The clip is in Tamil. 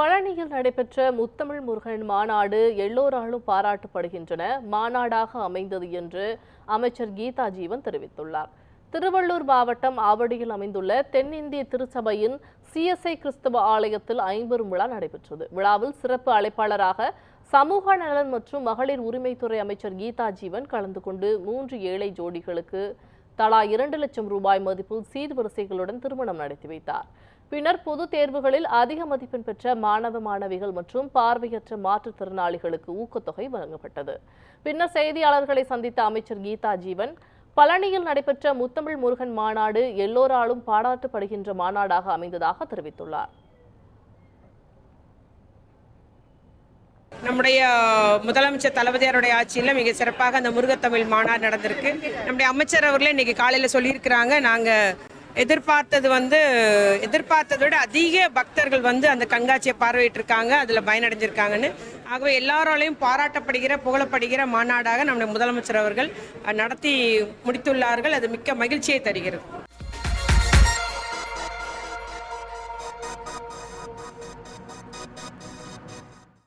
பழனியில் நடைபெற்ற முத்தமிழ் முருகன் மாநாடு எல்லோராலும் பாராட்டப்படுகின்றன மாநாடாக அமைந்தது என்று அமைச்சர் கீதா ஜீவன் தெரிவித்துள்ளார். திருவள்ளூர் மாவட்டம் ஆவடியில் அமைந்துள்ள தென்னிந்திய திருச்சபையின் சிஎஸ்ஐ கிறிஸ்தவ ஆலயத்தில் ஐம்பெரும் விழா நடைபெற்றது. விழாவில் சிறப்பு அழைப்பாளராக சமூக நலன் மற்றும் மகளிர் உரிமைத்துறை அமைச்சர் கீதா ஜீவன் கலந்து கொண்டு மூன்று ஏழை ஜோடிகளுக்கு தலா இரண்டு லட்சம் ரூபாய் மதிப்பில் சீர்வரிசைகளுடன் திருமணம் நடத்தி வைத்தார். பின்னர் பொதுத் தேர்வுகளில் அதிக மதிப்பெண் பெற்ற மாணவ மாணவிகள் மற்றும் பார்வையற்ற மாற்றுத்திறனாளிகளுக்கு ஊக்கத்தொகை வழங்கப்பட்டது. பின்னர் செய்தியாளர்களை சந்தித்த அமைச்சர் கீதா ஜீவன் பழனியில் நடைபெற்ற முத்தமிழ் முருகன் மாநாடு எல்லோராலும் பாராட்டப்படுகின்ற மாநாடாக அமைந்ததாக தெரிவித்துள்ளார். நம்முடைய முதலமைச்சர் தளபதியாருடைய ஆட்சியில் மிக சிறப்பாக அந்த முருகத்தமிழ் மாநாடு நடந்திருக்கு. நம்முடைய அமைச்சர் அவர்களே இன்னைக்கு காலையில் சொல்லியிருக்கிறாங்க. நாங்கள் எதிர்பார்த்தது வந்து எதிர்பார்த்ததை விட அதிக பக்தர்கள் வந்து அந்த கண்காட்சியை பார்வையிட்டிருக்காங்க அதில் பயனடைஞ்சிருக்காங்கன்னு. ஆகவே எல்லாராலையும் பாராட்டப்படுகிற புகழப்படுகிற மாநாடாக நம்முடைய முதலமைச்சர் அவர்கள் நடத்தி முடித்துள்ளார்கள். அது மிக்க மகிழ்ச்சியை தருகிறது.